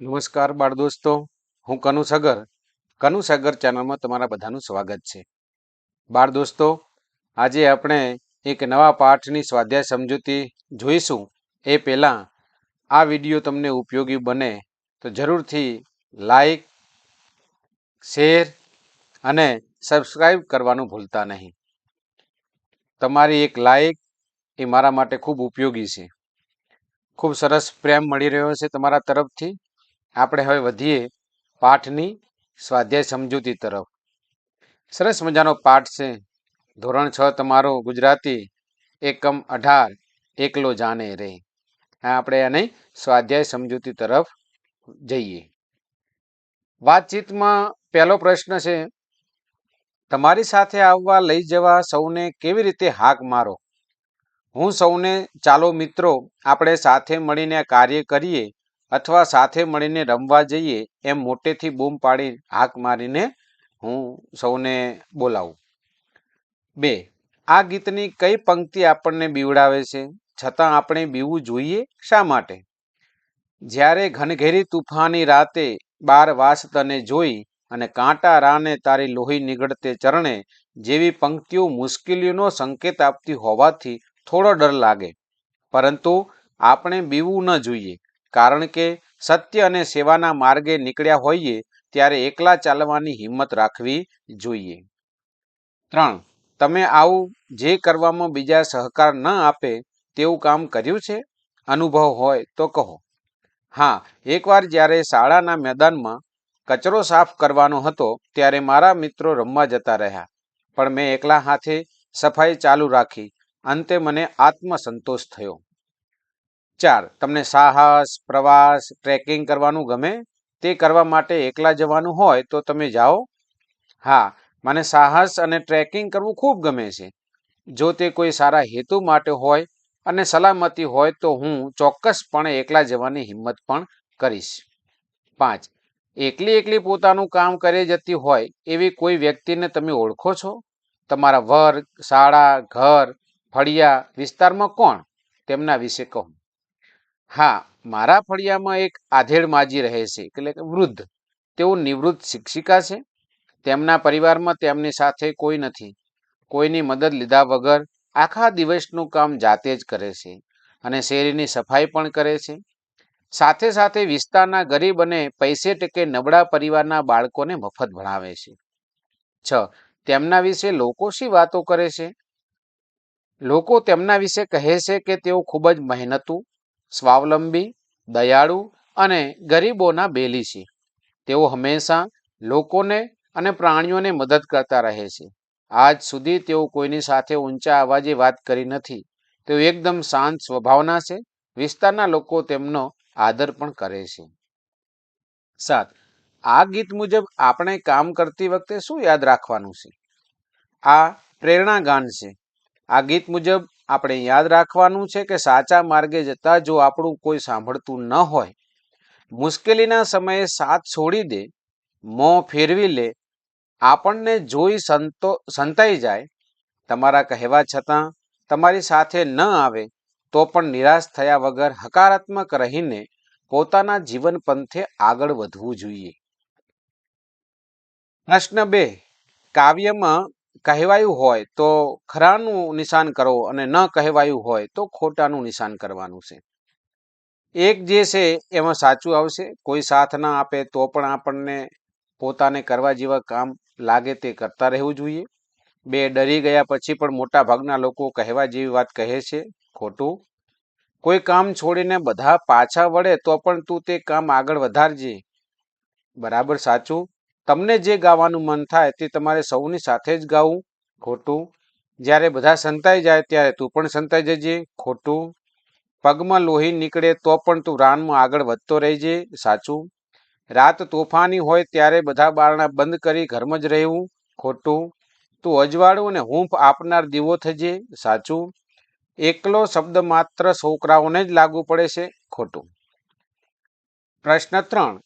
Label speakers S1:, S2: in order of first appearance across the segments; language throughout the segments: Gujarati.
S1: નમસ્કાર બાળ દોસ્તો, હું કનુ સગર. કનુ સાગર ચેનલમાં તમારા બધાનું સ્વાગત છે. બાળ દોસ્તો, આજે આપણે એક નવા પાઠની સ્વાધ્યાય સમજૂતી જોઈશું. એ પહેલાં આ વીડિયો તમને ઉપયોગી બને તો જરૂરથી લાઈક, શેર અને સબસ્ક્રાઈબ કરવાનું ભૂલતા નહીં. તમારી એક લાઈક એ મારા માટે ખૂબ ઉપયોગી છે. ખૂબ સરસ પ્રેમ મળી રહ્યો છે તમારા તરફથી. આપણે હવે વધીએ પાઠની સ્વાધ્યાય સમજૂતી તરફ. સરસ મજાનો પાઠ છે. ધોરણ છ તમારો ગુજરાતી, એકમ અઢાર, એકલો જાણે રે. હા આપણે એને સ્વાધ્યાય સમજૂતી તરફ જઈએ. વાતચીતમાં પહેલો પ્રશ્ન છે, તમારી સાથે આવવા લઈ જવા સૌને કેવી રીતે હાક મારો? હું સૌને, ચાલો મિત્રો, આપણે સાથે મળીને કાર્ય કરીએ અથવા સાથે મળીને રમવા જઈએ, એમ મોટેથી બૂમ પાડી હાક મારીને હું સૌને બોલાવું. બે, આ ગીતની કઈ પંક્તિ આપણને બીવડાવે છે? છતાં આપણે બીવું જોઈએ શા માટે? જ્યારે ઘનઘેરી તુફાની રાતે બાર વાસ તને જોઈ અને કાંટા રાને તારી લોહી નીગળતે ચરણે જેવી પંક્તિઓ મુશ્કેલીઓનો સંકેત આપતી હોવાથી થોડો ડર લાગે. પરંતુ આપણે બીવું ન જોઈએ. કારણ કે સત્ય અને સેવાના માર્ગે નીકળ્યા હોઈએ ત્યારે એકલા ચાલવાની હિંમત રાખવી જોઈએ. ત્રણ, તમે આવું જે કરવામાં બીજા સહકાર ન આપે તેવું કામ કર્યું છે? અનુભવ હોય તો કહો. હા, એકવાર જ્યારે શાળાના મેદાનમાં કચરો સાફ કરવાનો હતો ત્યારે મારા મિત્રો રમવા જતા રહ્યા, પણ મેં એકલા હાથે સફાઈ ચાલુ રાખી. અંતે મને આત્મસંતોષ થયો. ચાર, તમને સાહસ, પ્રવાસ ટ્રેકિંગ કરવાનું ગમે, તે કરવા માટે એકલા જવાનું હોય તો તમે જાઓ. હા, મને સાહસ અને ટ્રેકિંગ કરવું ખૂબ ગમે છે. જો તે કોઈ સારા હેતુ માટે હોય અને સલામતી હોય તો હું ચોક્કસપણે એકલા જવાની હિંમત પણ કરીશ. પાંચ, એકલી એકલી પોતાનું કામ કરી જતી હોય એવી કોઈ વ્યક્તિને તમે ઓળખો છો? તમારા વર્ગ, શાળા, ઘર, ફળિયા વિસ્તારમાં કોણ? તેમના વિશે કહો. હા, મારા ફળિયામાં એક આધેડ માજી રહે છે, એટલે કે વૃદ્ધ. તેઓ નિવૃત્ત શિક્ષિકા છે. તેમના પરિવારમાં તેમની સાથે કોઈ નથી. કોઈની મદદ લીધા વગર આખા દિવસનું કામ જાતે જ કરે છે અને શેરીની સફાઈ પણ કરે છે. સાથે સાથે વિસ્તારના ગરીબ અને પૈસે ટકે નબળા પરિવારના બાળકોને મફત ભણાવે છે. છ. તેમના વિશે લોકો શી વાતો કરે છે? લોકો તેમના વિશે કહે છે કે તેઓ ખૂબ જ મહેનતુ સ્વાવલંબી, દયાળુ અને ગરીબોના બેલી છે. તેઓ હંમેશા લોકોને અને પ્રાણીઓને મદદ કરતા રહે છે. આજ સુધી તેઓ કોઈની સાથે ઊંચા અવાજે વાત કરી નથી. તેઓ એકદમ શાંત સ્વભાવના છે. વિસ્તારના લોકો તેમનો આદર પણ કરે છે. સાત. આ ગીત મુજબ આપણે કામ કરતી વખતે શું યાદ રાખવાનું છે? આ પ્રેરણા ગાન છે. આ ગીત મુજબ આપણે યાદ રાખવાનું છે કે સાચા માર્ગે જતા જો આપણું કોઈ સાંભળતું ન હોય, મુશ્કેલીના સમયે સાથ છોડી દે, મોં ફેરવી લે, આપણને જોઈ સંતો, સંતાઈ જાય, તમારા કહેવા છતાં તમારી સાથે ન આવે, તો પણ નિરાશ થયા વગર હકારાત્મક રહીને પોતાના જીવન પંથે આગળ વધવું જોઈએ. પ્રશ્ન બે, કાવ્યમાં કહેવાયું હોય તો ખરાનું નિશાન કરો અને ન કહેવાયું હોય તો ખોટાનું નિશાન કરવાનું છે. એક જે છે એમાં સાચું આવશે. કોઈ સાથ ના આપે તો પણ આપણને પોતાને કરવા જેવા કામ લાગે તે કરતા રહેવું જોઈએ. બે, ડરી ગયા પછી પણ મોટા ભાગના લોકો કહેવા જેવી વાત કહે છે, ખોટું. કોઈ કામ છોડીને બધા પાછા વળે તો પણ તું તે કામ આગળ વધારજે. બરાબર, સાચું? તમને જે ગાવાનું મન થાય તે તમારે સૌની સાથે જ ગાવું, ખોટું. જ્યારે બધા સંતાઈ જાય ત્યારે તું પણ સંતાઈ જજે, ખોટું. પગમાં લોહી નીકળે તો પણ તું રાનમાં આગળ વધતો રહેજે, સાચું. રાત તોફાની હોય ત્યારે બધા બારણા બંધ કરી ઘરમાં જ રહેવું, ખોટું. તું અજવાળું અને હૂંફ આપનાર દીવો થજે, સાચું. એકલો શબ્દ માત્ર છોકરાઓને જ લાગુ પડે છે, ખોટું. પ્રશ્ન ત્રણ.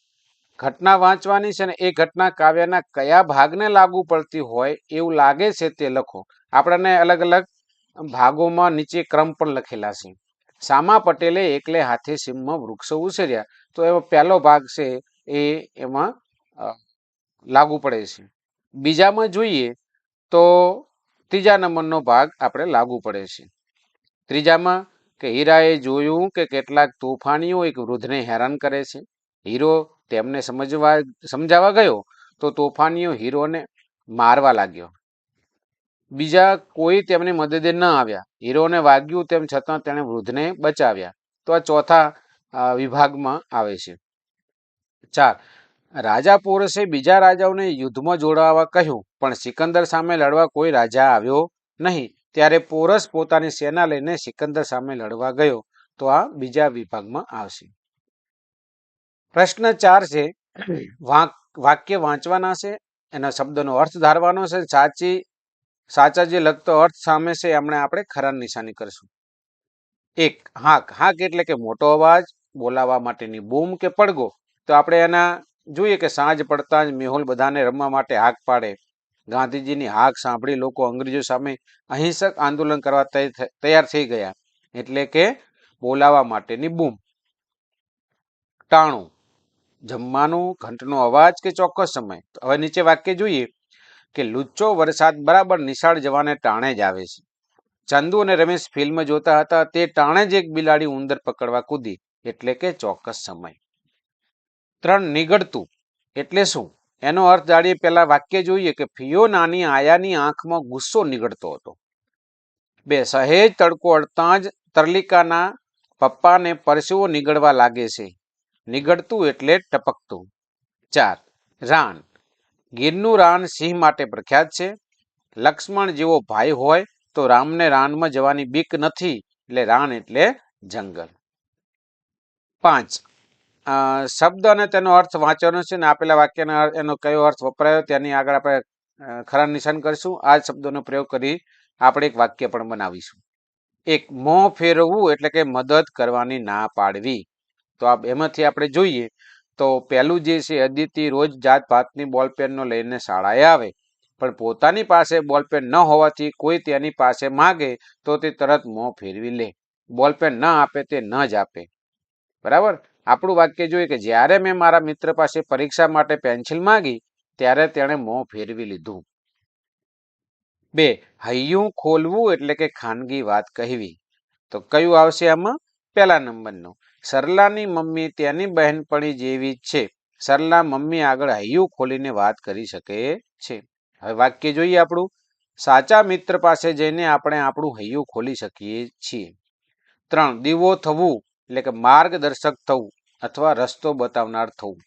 S1: ઘટના વાંચવાની છે ને એ ઘટના કાવ્યના કયા ભાગને લાગુ પડતી હોય એવું લાગે છે તે લખો. આપણને અલગ અલગ ભાગોમાં નીચે ક્રમ પણ લખેલા છે. સામા પટેલે એકલે હાથે સીમમાં વૃક્ષો ઉછેર્યા. તો એવો પહેલો ભાગ છે એ એમાં લાગુ પડે છે. બીજામાં જોઈએ તો ત્રીજા નંબરનો ભાગ આપણે લાગુ પડે છે. ત્રીજામાં કે હીરાએ જોયું કે કેટલાક તોફાનીઓ એક વૃદ્ધને હેરાન કરે છે. હીરો તેમને સમજવા, સમજાવવા ગયો તો તોફાનીઓ હીરોને મારવા લાગ્યો. બીજા કોઈ તેમની મદદે ન આવ્યા. હીરોને વાગ્યું તેમ છતાં તેણે વૃદ્ધને બચાવ્યા. તો આ ચોથા વિભાગમાં આવે છે. ચાર. રાજા પોરસે બીજા રાજાઓને યુદ્ધમાં જોડાવા કહ્યું, પણ સિકંદર સામે લડવા કોઈ રાજા આવ્યો નહીં. ત્યારે પોરસ પોતાની સેના લઈને સિકંદર સામે લડવા ગયો. તો આ બીજા વિભાગમાં આવશે. પ્રશ્ન ચાર છે વાક- વાક્ય વાંચવાના છે એના શબ્દનો અર્થ ધારવાનો છે સાચી સાચા જે લગતો અર્થ સામે છે એમણે આપણે ખરા નિશાની કરશું. એક હાક હાક એટલે કે મોટો અવાજ બોલાવવા માટેની બૂમ કે પડગો તો આપણે એના જોઈએ કે સાંજ પડતા જ મેહુલ બધાને રમવા માટે હાક પાડે. ગાંધીજીની હાક સાંભળી લોકો અંગ્રેજો સામે અહિંસક આંદોલન કરવા તૈયાર થઈ ગયા. એટલે કે બોલાવા માટેની બૂમ. ટાણું જમવાનું, ઘંટનો અવાજ કે ચોક્કસ સમય? હવે નીચે વાક્ય જોઈએ કે લુચ્ચો વરસાદ બરાબર નિશાળ જવાને ટાણે જ આવે છે. ચંદુ અને રમેશ ફિલ્મ જોતા હતા, તે ટાણે જ એક બિલાડી ઉંદર પકડવા કૂદી, એટલે કે ચોક્કસ સમય. ત્રણ નીગળતું એટલે શું? એનો અર્થ જાણીએ, પહેલા વાક્ય જોઈએ કે ફિયોનાની આયાની આંખમાં ગુસ્સો નીગળતો હતો. બે, સહેજ તડકો અડતા જ તરલિકાના પપ્પાને પરસેવો નીગળવા લાગે છે. નીગળતું એટલે ટપકતું. ચાર રાન ગીરનું રાન સિંહ માટે પ્રખ્યાત છે. લક્ષ્મણ જેવો ભાઈ હોય તો રામને રાનમાં જવાની બીક નથી, એટલે રાન એટલે જંગલ. પાંચ શબ્દ અને તેનો અર્થ વાંચવાનો છે ને આપેલા વાક્યનો એનો કયો અર્થ વપરાયો તેની આગળ આપણે ખરા નિશાન કરીશું. આ શબ્દોનો પ્રયોગ કરી આપણે એક વાક્ય પણ બનાવીશું. એક મોં ફેરવવું એટલે કે મદદ કરવાની ના પાડવી. તો આ એમાંથી આપણે જોઈએ તો પહેલું જે છે, અદિતિ રોજ જાત ભાતની બોલપેનનો લઈને શાળાએ આવે. પણ પોતાની પાસે બોલપેન ન હોવાથી કોઈ તેની પાસે માગે તો તે તરત મોં ફેરવી લે. બોલપેન ન આપે તે ન જ આપે. બરાબર? આપણું વાક્ય જોઈએ કે જ્યારે મેં મારા મિત્ર પાસે પરીક્ષા માટે પેન્સિલ માંગી, ત્યારે તેણે મોં ફેરવી લીધું. બે, હૈયું ખોલવું એટલે કે ખાનગી વાત કહેવી. તો કયું આવશે આમાં? પહેલા નંબરનું. સરલાની મમ્મી તેની બહેનપણી જેવી જ છે. સરલા મમ્મી આગળ હૈયું ખોલીને વાત કરી શકે છે. હવે વાક્ય જોઈએ આપણું. સાચા મિત્ર પાસે જઈને આપણે આપણું હૈયું ખોલી શકીએ છીએ. ત્રણ, દીવો થવું એટલે કે માર્ગદર્શક થવું અથવા રસ્તો બતાવનાર થવું.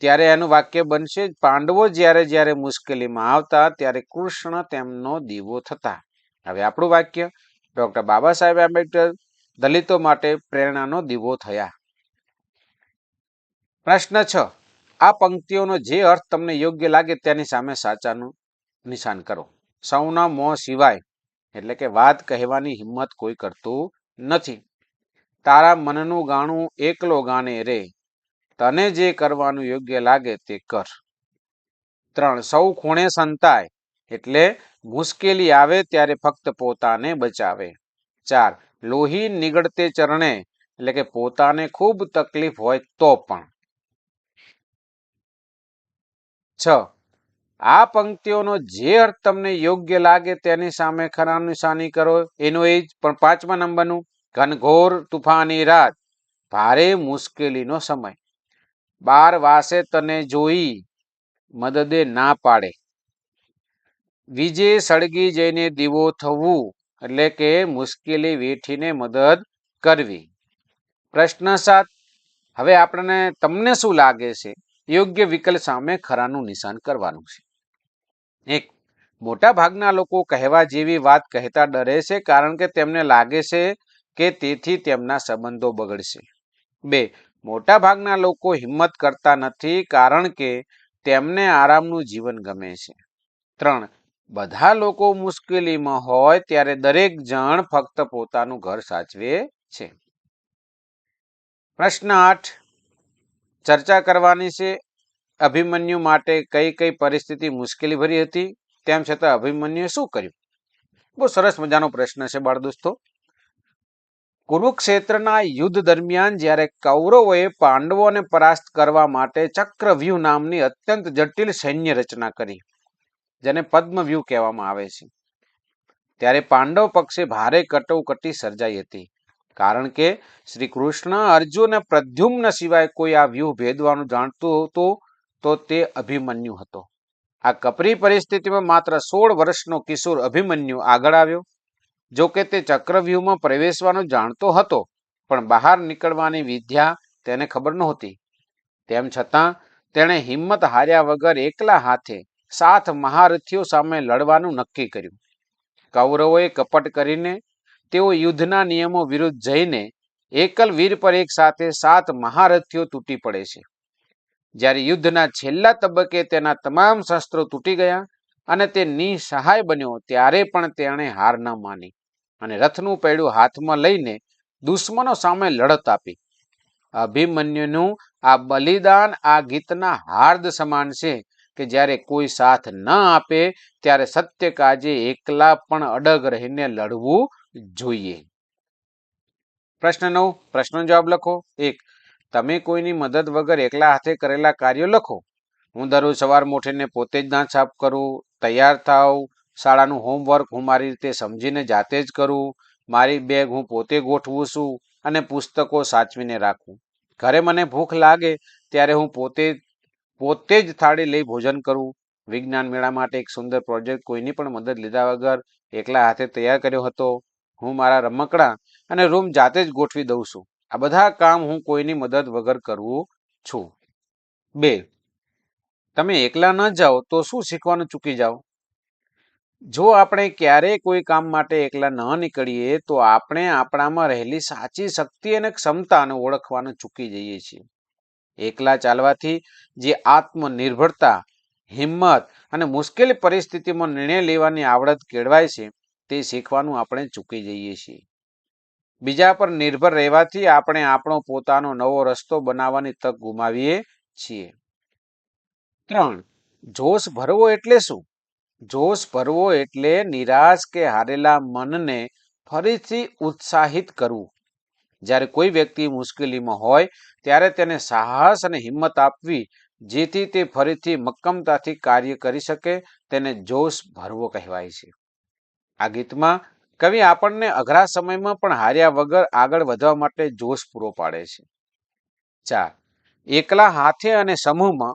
S1: ત્યારે એનું વાક્ય બનશે, પાંડવો જ્યારે જ્યારે મુશ્કેલીમાં આવતા ત્યારે કૃષ્ણ તેમનો દીવો થતા. હવે આપણું વાક્ય ડોક્ટર બાબા સાહેબ આંબેડકર દલિતો માટે પ્રેરણાનો દીવો થયા. પ્રશ્ન છ. આ પંક્તિઓનો જે અર્થ તમને યોગ્ય લાગે તેની સામે સાચાનું નિશાન કરો. સૌના મોં સિવાય, એટલે કે વાત કહેવાની હિંમત કોઈ કરતું નથી. તારા મનનું ગાણું એકલો ગાને રે. તને જે કરવાનું યોગ્ય લાગે તે કર. ત્રણ. સૌ ખૂણે સંતાય, એટલે મુશ્કેલી આવે ત્યારે ફક્ત પોતાને બચાવે. ચાર. લોહી નીગળતે ચરણે, એટલે કે પોતાને ખૂબ તકલીફ હોય તો પણ. છ. આ પંક્તિઓનો જે અર્થ તમને યોગ્ય લાગે તેની સામે ખરા નિશાની કરો, એનો એ જ. પણ પાંચમા નંબરનું, ઘનઘોર તુફાની રાત. ભારે મુશ્કેલીનો સમય. બાર વાસે તને જોઈ મદદે ના પાડે. વીજે સળગી જઈને દીવો થવું. એટલે કે મુશ્કેલી વેઠીને મદદ કરવી. પ્રશ્ન સાત, હવે આપણને તમને શું લાગે છે? યોગ્ય વિકલ્પ સામે ખરાનું નિશાન કરવાનું છે. એક, મોટા ભાગના લોકો કહેવા જેવી વાત કહેતા ડરે છે કારણ કે તેમને લાગે છે કે તેથી તેમના સંબંધો બગડશે. બે, મોટા ભાગના લોકો હિંમત કરતા નથી કારણ કે તેમને આરામનું જીવન ગમે છે. ત્રણ બધા લોકો મુશ્કેલીમાં હોય ત્યારે દરેક જણ ફક્ત પોતાનું ઘર સાચવે છે. પ્રશ્ન આઠ. ચર્ચા કરવાની છે. અભિમન્યુ માટે કઈ કઈ પરિસ્થિતિ મુશ્કેલી ભરી હતી? તેમ છતાં અભિમન્યુએ શું કર્યું? બહુ સરસ મજાનો પ્રશ્ન છે, બાળ દોસ્તો. કુરુક્ષેત્રના યુદ્ધ દરમિયાન જ્યારે કૌરવોએ પાંડવોને પરાસ્ત કરવા માટે ચક્રવ્યૂહ નામની અત્યંત જટિલ સૈન્ય રચના કરી. જેને પદ્મવ્યૂહ કહેવામાં આવે છે. ત્યારે પાંડવ પક્ષે ભારે કટોકટી સર્જાઈ હતી. કારણ કે શ્રી કૃષ્ણ અર્જુન પ્રદ્યુમ્ન સિવાય કોઈ આ વ્યૂહ ભેદવાનું જાણતું હતું, તો તે અભિમન્યુ હતો. આ કપરી પરિસ્થિતિમાં માત્ર સોળ વર્ષનો કિશોર અભિમન્યુ આગળ આવ્યો. જો કે તે ચક્રવ્યૂહમાં પ્રવેશવાનું જાણતો હતો, પણ બહાર નીકળવાની વિદ્યા તેને ખબર નહોતી. તેમ છતાં, તેણે હિંમત હાર્યા વગર એકલા હાથે સાત મહારથીઓ સામે લડવાનું નક્કી કર્યું. કૌરવોએ કપટ કરીને તેઓ યુદ્ધના નિયમો વિરુદ્ધ જઈને એકલ વીર પર એક સાથે સાત મહારથીઓ તૂટી પડે છે. જ્યારે યુદ્ધના છેલ્લા તબક્કે તેના તમામ શસ્ત્રો તૂટી ગયા અને તે નિસહાય બન્યો, ત્યારે પણ તેણે હાર ન માની અને રથનું પૈડું હાથમાં લઈને દુશ્મનો સામે લડત આપી. અભિમન્યુનું આ બલિદાન આ ગીતના હાર્દ સમાન છે કે જ્યારે કોઈ સાથ ન આપે, ત્યારે સત્ય કાજે એકલા પણ અડગ રહીને લડવું જોઈએ. પ્રશ્ન નવ, પ્રશ્નનો જવાબ લખો. એક, તમે કોઈની મદદ વગર એકલા હાથે કરેલા કાર્યો લખો. હું દરરોજ સવાર મોઠીને પોતે જ દાંત સાફ કરું, તૈયાર થાવ શાળાનું હોમવર્ક હું મારી રીતે સમજીને જાતે જ કરું, મારી બેગ હું પોતે ગોઠવું છું અને પુસ્તકો સાચવીને રાખું. ઘરે મને ભૂખ લાગે ત્યારે હું પોતે પોતે જ થાળી લઈ ભોજન કરવું. વિજ્ઞાન મેળા માટે એક સુંદર પ્રોજેક્ટ કોઈની પણ મદદ લીધા વગર એકલા હાથે તૈયાર કર્યો હતો. હું મારા રમકડા અને રૂમ જાતે જ ગોઠવી દઉં છું. આ બધા કામ હું કોઈની મદદ વગર કરવું છું. બે. તમે એકલા ન જાઓ તો શું શીખવાનું ચૂકી જાઓ? જો આપણે ક્યારેય કોઈ કામ માટે એકલા ન નીકળીએ તો આપણે આપણામાં રહેલી સાચી શક્તિ અને ક્ષમતાને ઓળખવાનું ચૂકી જઈએ છીએ. એકલા ચાલવાથી જે આત્મનિર્ભરતા, હિંમત અને મુશ્કેલ પરિસ્થિતિમાં નિર્ણય લેવાની આવડત કેળવાય છે, તે શીખવાનું આપણે ચૂકી જઈએ છીએ. બીજા પર નિર્ભર રહેવાથી આપણે આપણો પોતાનો નવો રસ્તો બનાવવાની તક ગુમાવીએ છીએ. ત્રણ, જોશ ભરવો એટલે શું? જોશ ભરવો એટલે નિરાશ કે હારેલા મનને ફરીથી ઉત્સાહિત કરવું. જ્યારે કોઈ વ્યક્તિ મુશ્કેલીમાં હોય, ત્યારે તેને સાહસ અને હિંમત આપવી, જેથી તે ફરીથી મક્કમતાથી કાર્ય કરી શકે, તેને જોશ ભરવો કહેવાય છે. આ ગીતમાં કવિ આપણને અઘરા સમયમાં પણ હાર્યા વગર આગળ વધવા માટે જોશ પૂરો પાડે છે. ચાર, એકલા હાથે અને સમૂહમાં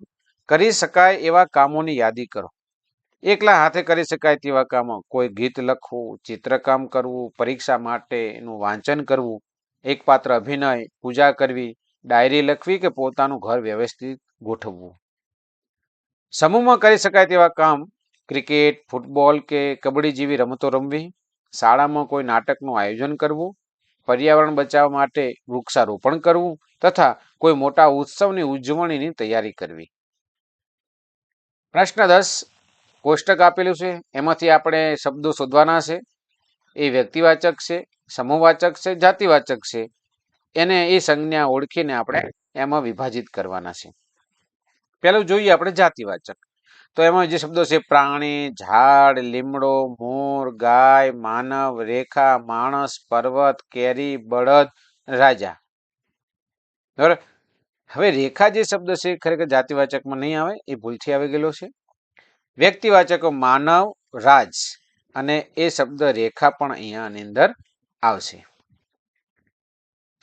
S1: કરી શકાય એવા કામોની યાદી કરો. એકલા હાથે કરી શકાય તેવા કામો, કોઈ ગીત લખવું, ચિત્રકામ કરવું, પરીક્ષા માટેનું વાંચન કરવું એક પાત્ર અભિનય, પૂજા કરવી, ડાયરી લખવી કે પોતાનું ઘર વ્યવસ્થિત ગોઠવવું. સમૂહમાં કરી શકાય તેવા કામ, ક્રિકેટ, ફૂટબોલ કે કબડ્ડી જેવી રમતો રમવી, શાળામાં કોઈ નાટકનું આયોજન કરવું, પર્યાવરણ બચાવવા માટે વૃક્ષારોપણ કરવું તથા કોઈ મોટા ઉત્સવની ઉજવણીની તૈયારી કરવી. પ્રશ્ન દસ, કોષ્ટક આપેલું છે. એમાંથી આપણે શબ્દો શોધવાના છે. એ વ્યક્તિવાચક છે. સમૂહવાચક છે જાતિવાચક છે એને એ સંજ્ઞા ઓળખીને આપણે એમાં વિભાજિત કરવાના છે. પેલું જોઈએ આપણે જાતિવાચક. તો એમાં જે શબ્દો છે પ્રાણી ઝાડ લીમડો મોર ગાય માનવ રેખા માણસ પર્વત કેરી બળદ રાજા. બરાબર? હવે રેખા જે શબ્દ છે ખરેખર જાતિવાચકમાં નહીં આવે એ ભૂલથી આવી ગયેલો છે. વ્યક્તિવાચકો માનવ રાજ. અને એ શબ્દ રેખા પણ અહીંયા આની અંદર આવશે.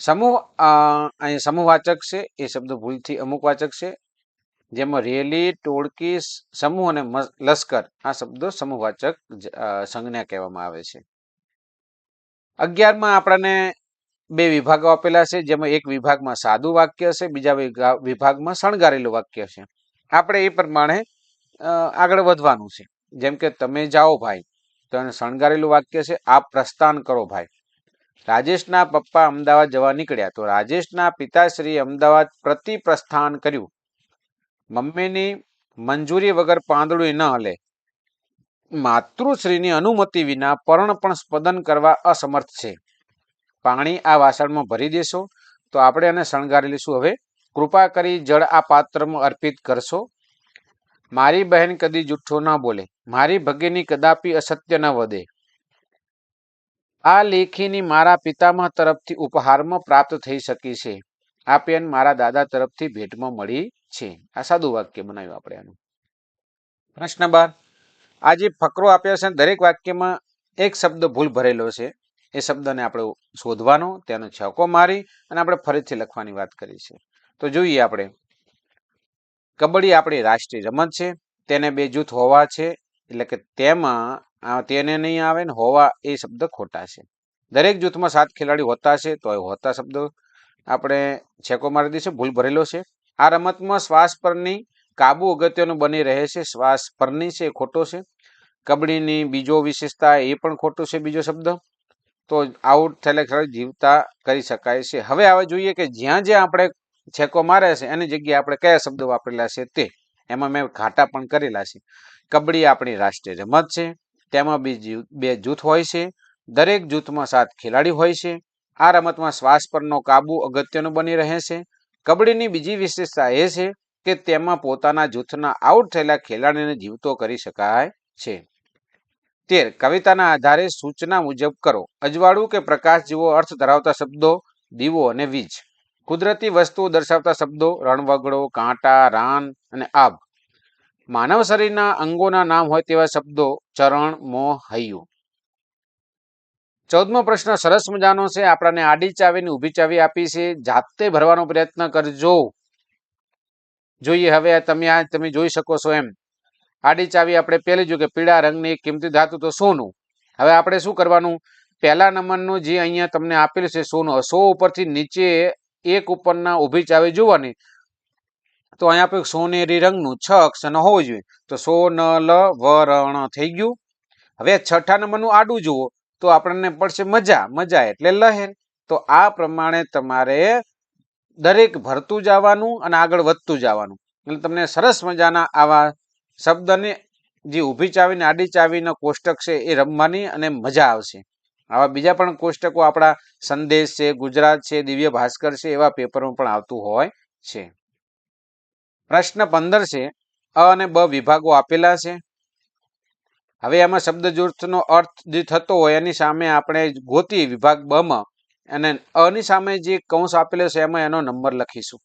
S1: સમૂહ અહીં સમૂહવાચક છે, એ શબ્દ ભૂલથી અમુક વાચક છે, જેમાં રેલી, ટોળકી સમૂહ અને લશ્કર, આ શબ્દો સમૂહવાચક સંજ્ઞા કહેવામાં આવે છે. અગિયારમાં આપણને બે વિભાગો આપેલા છે, જેમાં એક વિભાગમાં સાદું વાક્ય છે, બીજા વિભાગમાં શણગારેલું વાક્ય છે. આપણે એ પ્રમાણે આગળ વધવાનું છે. જેમ કે તમે જાઓ ભાઈ, તો એને શણગારેલું વાક્ય છે, આપ પ્રસ્થાન કરો ભાઈ. રાજેશના પપ્પા અમદાવાદ જવા નીકળ્યા તો રાજેશના પિતાશ્રી અમદાવાદ પ્રતિ પ્રસ્થાન કર્યું. મમ્મીની મંજૂરી વગર પાંદડું ન હલે. માતૃશ્રીની અનુમતિ વિના પર્ણ પણ સ્પદન કરવા અસમર્થ છે. પાણી આ વાસણમાં ભરી દેશો. તો આપણે એને શણગારી લઈશું. હવે કૃપા કરી જળ આ પાત્રમાં અર્પિત કરશો. મારી બહેન કદી જુઠ્ઠો ન બોલે. મારી ભગીની કદાપી અસત્ય ન વધે. આ લેખીની મારા પિતામહ તરફથી ઉપહારમાં પ્રાપ્ત થઈ શકી છે. આ પેન મારા દાદા તરફથી ભેટમાં મળી છે. આ સાદું વાક્ય બનાવ્યું આપણે એનું પ્રશ્ન બાર. આ જે ફકરો આપ્યા છે દરેક વાક્યમાં એક શબ્દ ભૂલ ભરેલો છે. એ શબ્દને આપણે શોધવાનો, તેનો છકો મારી અને આપણે ફરીથી લખવાની વાત કરી છે. તો જોઈએ આપણે. કબડ્ડી આપણી રાષ્ટ્રીય રમત છે. તેને બે જૂથ હોવા છે. એટલે કે તેમાં તેને નહીં આવે ને હોવા એ શબ્દ ખોટા છે. દરેક જૂથમાં સાત ખેલાડી હોતા છે તો એ હોતા શબ્દ. આપણે છેકો મારી દઈશું, ભૂલ ભરેલો છે. આ રમતમાં શ્વાસ પરની કાબુ અગત્યનું બની રહે છે, શ્વાસ પરની છે એ ખોટો છે. કબડ્ડીની બીજો વિશેષતા એ પણ ખોટો છે બીજો શબ્દ. તો આઉટ થયેલા ખેલાડી જીવતા કરી શકાય છે. હવે આવે જોઈએ કે જ્યાં જ્યાં આપણે છેકો મારે છે, એની જગ્યાએ આપણે કયા શબ્દો વાપરેલા છે તે. એમાં મેં ઘાટા પણ કરેલા છે. કબડ્ડી આપણી રાષ્ટ્રીય રમત છે. તેમાં બી બે જૂથ હોય છે. દરેક જૂથમાં સાત ખેલાડી હોય છે. આ રમતમાં શ્વાસ પરનો કાબુ અગત્યનો બની રહે છે. કબડ્ડીની બીજી વિશેષતા એ છે કે તેમાં પોતાના જૂથના આઉટ થયેલા ખેલાડીને જીવતો કરી શકાય છે. તેર, કવિતાના આધારે સૂચના મુજબ કરો. અજવાળું કે પ્રકાશ જેવો અર્થ ધરાવતા શબ્દો, દીવો અને વીજ. કુદરતી વસ્તુઓ દર્શાવતા શબ્દો, રણવગડો, કાંટા, રાન અને આબ માનવ શરીરના અંગોના નામ હોય તેવા શબ્દો ચરણ, મોહ, હૈયું. ચૌદમો પ્રશ્ન, સરસ મજાનો છે. આપણાને આડી ચાવીની ઊભી ચાવી આપી છે. જાતે ભરવાનો પ્રયત્ન કરજો. જોઈએ હવે તમે આ, તમે જોઈ શકો છો એમ. આડી ચાવી આપણે પહેલી જો કે પીળા રંગની કિંમતી ધાતુ તો સોનું. હવે આપણે શું કરવાનું? પહેલા નંબરનું જે અહીંયા તમને આપેલું છે સોનું સો ઉપરથી નીચે એક ઉપરના ઊભી ચાવી જોવાની. તો અહીંયા આપણે સોનેરી રંગનું છ અક્ષર હોવું જોઈએ. તો સો ન લ વરણ થઈ ગયું. હવે છઠ્ઠા નંબરનું આડું જુઓ. તો આપણને પડશે મજા. મજા એટલે લહેર. તો આ પ્રમાણે તમારે દરેક ભરતું જવાનું અને આગળ વધતું જવાનું. એટલે તમને સરસ મજાના આવા શબ્દને જે ઊભી ચાવીને આડી ચાવીનો કોષ્ટક છે એ રમવાની અને મજા આવશે. આવા બીજા પણ કોષ્ટકો આપણા સંદેશ છે, ગુજરાત છે, દિવ્ય ભાસ્કર છે એવા પેપરમાં પણ આવતું હોય છે. પ્રશ્ન પંદર છે. અ અને બ વિભાગો આપેલા છે. હવે એમાં શબ્દ જૂથનો અર્થ જે થતો હોય એની સામે આપણે ગોતી વિભાગ બ માં અને અની સામે જે કૌંસ આપેલો છે એમાં એનો નંબર લખીશું.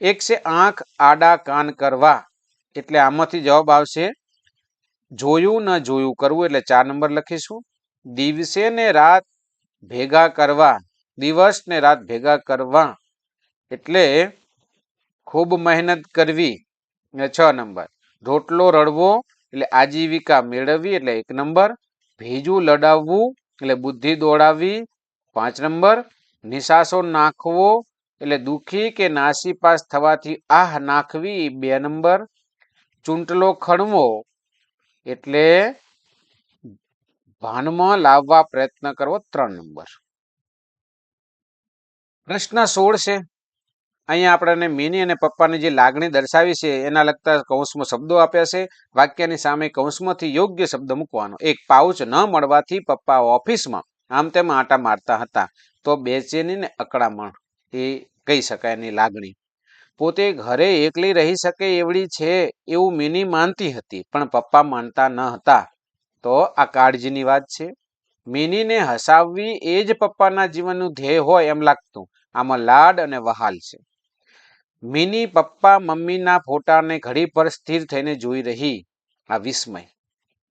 S1: એક છે આંખ, આડા, કાન કરવા. એટલે આમાંથી જવાબ આવશે. જોયું ન જોયું કરવું એટલે ચાર નંબર લખીશું. દિવસે ને રાત ભેગા કરવા. દિવસ ને રાત ભેગા કરવા. એટલે ખૂબ મહેનત કરવી છ નંબર. રોટલો રડવો એટલે આજીવિકા મેળવવી એટલે એક નંબર. ભેજું લડાવવું એટલે બુદ્ધિ દોડાવવી. પાંચ નંબર, નિશાસો નાખવો એટલે દુખી કે નાસીપાસ થવાથી આહ નાખવી બે નંબર. ચૂંટલો ખણવો એટલે ભાનમાં લાવવા પ્રયત્ન કરવો ત્રણ નંબર. પ્રશ્ન સોળ છે. અહીંયા આપણને મિની અને પપ્પાની જે લાગણી દર્શાવી છે, એના લગતા કૌંસમાં શબ્દો આપ્યા છે. વાક્યની સામે કૌંસમાંથી યોગ્ય શબ્દ મૂકવાનો. એક પાઉચ ન મળવાથી પપ્પા ઓફિસમાં આમ તેમ આટા મારતા હતા. તો બેચેની ને અકળામણ. એ કહી શકાય એની લાગણી. પોતે ઘરે એકલી રહી શકે એવડી છે એવું મિની માનતી હતી, પણ પપ્પા માનતા ન હતા. તો આ કાળજીની વાત છે. મિનીને હસાવવી એ જ પપ્પાના જીવનનું ધ્યેય હોય એમ લાગતું. આમાં લાડ અને વહાલ છે. મિની પપ્પા મમ્મીના ફોટાને ઘડી પર સ્થિર થઈને જોઈ રહી આ વિસ્મય.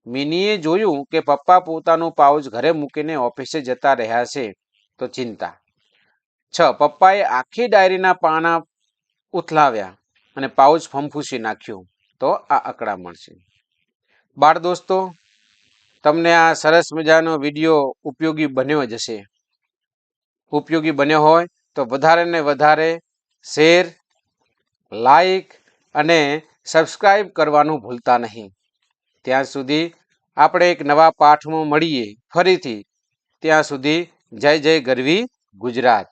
S1: મિનીએ જોયું કે પપ્પા પોતાનું પાઉચ ઘરે મૂકીને ઓફિસે જતા રહ્યા છે, તો ચિંતા. છ, પપ્પાએ આખી ડાયરીના પાના ઉથલાવ્યા અને પાઉચ ફંફૂસી નાખ્યું, તો આ અકળામણ છે બાળ દોસ્તો, તમને આ સરસ મજાનો વીડિયો ઉપયોગી બન્યો જ હશે. ઉપયોગી બન્યો હોય તો વધારે ને વધારે શેર લાઈક અને સબસ્ક્રાઈબ કરવાનું ભૂલતા નહીં. ત્યાં સુધી આપણે એક નવા પાઠમાં મળીએ ફરીથી. ત્યાં સુધી જય જય ગરવી ગુજરાત.